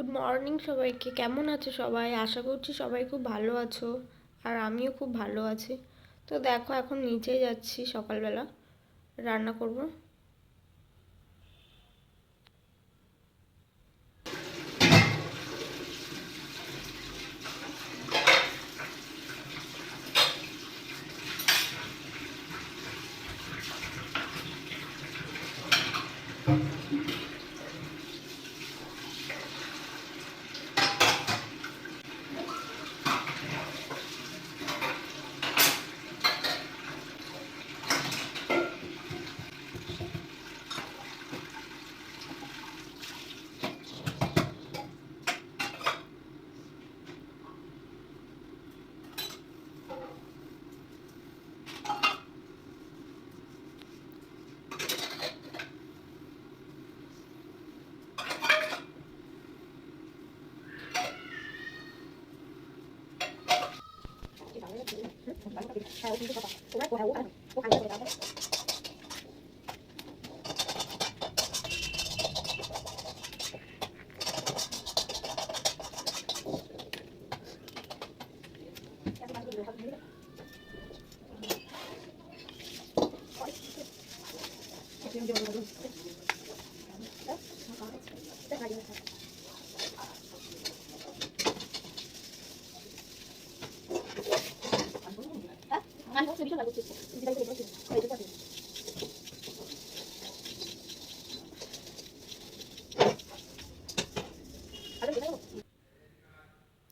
Good morning সবাইকে। কেমন আছো সবাই? আশা করছি সবাই খুব ভালো আছো। আর আমিও খুব ভালো আছি। তো দেখো, এখন নিচে যাচ্ছি সকালবেলা। রান্না করব। 我这边，我这边都搞到，我我还有我干的，我干的都没。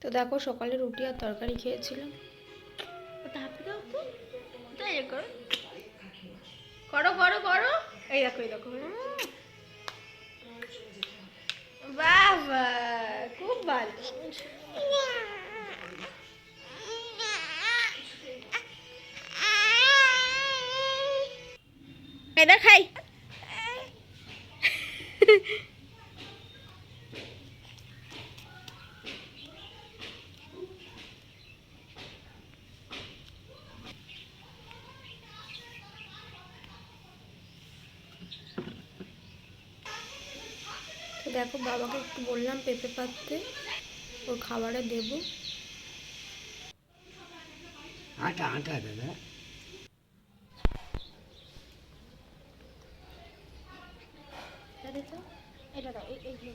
তো দেখো সকালে রুটি আর তরকারি খেয়েছিলাম। করো। করো করো এই দেখো এই দেখো। বাবা, খুব ভালো। এটা খাই। দেখো বাবাকে একটু বললাম পেঁপে পাততে ওর খাবারে দেব। আটা আটা দাদা। এটা দাও এই এইগুলো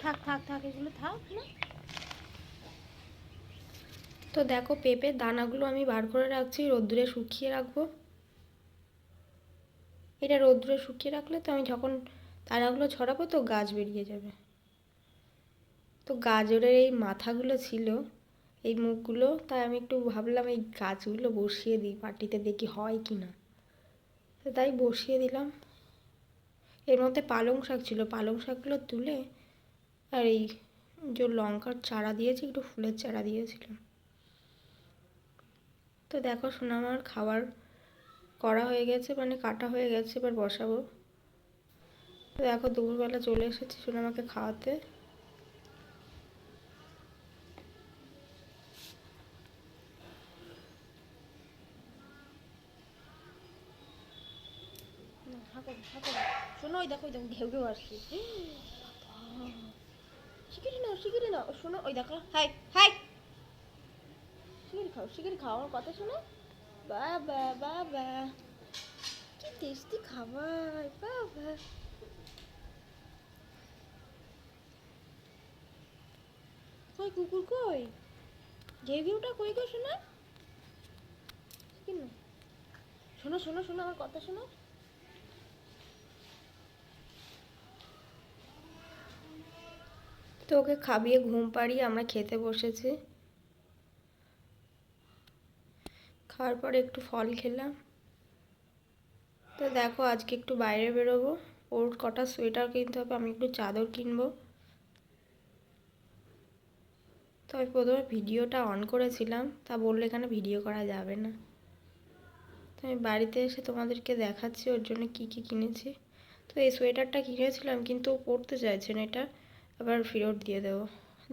থাক থাক থাক এগুলো থাক না। তো দেখো পেঁপের দানাগুলো আমি বার করে রাখছি, রোদ্দুরে শুকিয়ে রাখব। এটা রোদ্দুরে শুকিয়ে রাখলে তো আমি যখন দানাগুলো ছড়াবো তো গাছ বেরিয়ে যাবে। তো গাজরের এই মাথাগুলো ছিল, এই মুখগুলো, তাই আমি একটু ভাবলাম এই গাছগুলো বসিয়ে দিই মাটিতে, দেখি হয় কি না তো তাই বসিয়ে দিলাম। এর মধ্যে পালং শাক ছিল, পালং শাকগুলো তুলে আর এই যে লঙ্কার চারা দিয়েছি, একটু ফুলের চারা দিয়েছিলাম। তো দেখো শোনা আমার খাবার করা হয়ে গেছে মানে কাটা হয়ে গেছে, এবার বসাবো। তো দেখো দুপুরবেলা চলে এসেছি শোনা আমাকে খাওয়াতে। শোনো ওই দেখো ওই দেখো, ঘেউ ঘেউ আসছে। শিগগিরি নাও শিগগিরি নাও। শোনো ওই দেখো, হাই হাই। শিগগিরি খাও শিগগিরি খাও আমার কথা শোনো। বাবা বাবা। কি টেস্টি খাবার, বাবা। কই, কুকুর কই? ঘেউ ঘেউটা কই গো, শোনা? শোনো শোনো শোনো, আমার কথা শোনো। তো ওকে খাবিয়ে ঘুম পাড়িয়ে আমরা খেতে বসেছি। খাওয়ার পরে একটু ফল খেলাম। তো দেখো আজকে একটু বাইরে বেরোবো। ওর কটা সোয়েটার কিনতে হবে, আমি একটু চাদর কিনবো। তো আমি প্রথমে ভিডিওটা অন করেছিলাম, তা বলল এখানে ভিডিও করা যাবে না। তো আমি বাড়িতে এসে তোমাদেরকে দেখাচ্ছি ওর জন্য কি কি কিনেছি। তো এই সোয়েটারটা কিনেছিলাম, কিন্তু ও পরতে চাইছে না এটা। আবার ফেরত দিয়ে দেবো।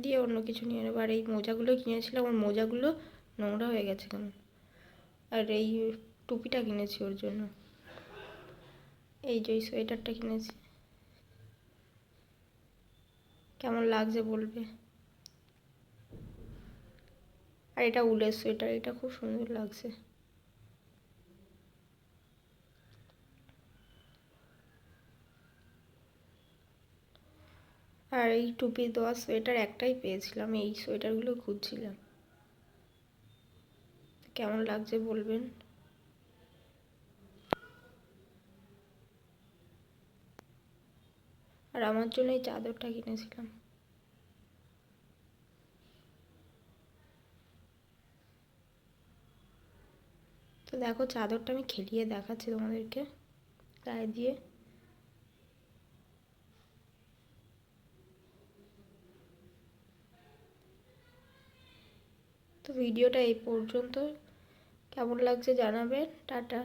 দিয়ে অন্য কিছু নিয়ে নেব। আর এই মোজাগুলো কিনেছিলাম, ওর মোজাগুলো নোংরা হয়ে গেছে কেন? আর এই টুপিটা কিনেছি ওর জন্য। এই যে এই সোয়েটারটা কিনেছি। কেমন লাগছে বলবে? আর এটা উলের সোয়েটার, এটা খুব সুন্দর লাগছে। আর এই টুপি দেওয়া সোয়েটার একটাই পেয়েছিলাম, এই সোয়েটারগুলো খুঁজছিলাম। কেমন লাগছে বলবেন? আর আমার জন্য এই চাদরটা কিনেছিলাম। তো দেখো, চাদরটা আমি খেলিয়ে দেখাচ্ছি তোমাদেরকে, গায়ে দিয়ে। তো ভিডিওটা এই পর্যন্ত। কেমন লাগছে জানাবেন। টাটা।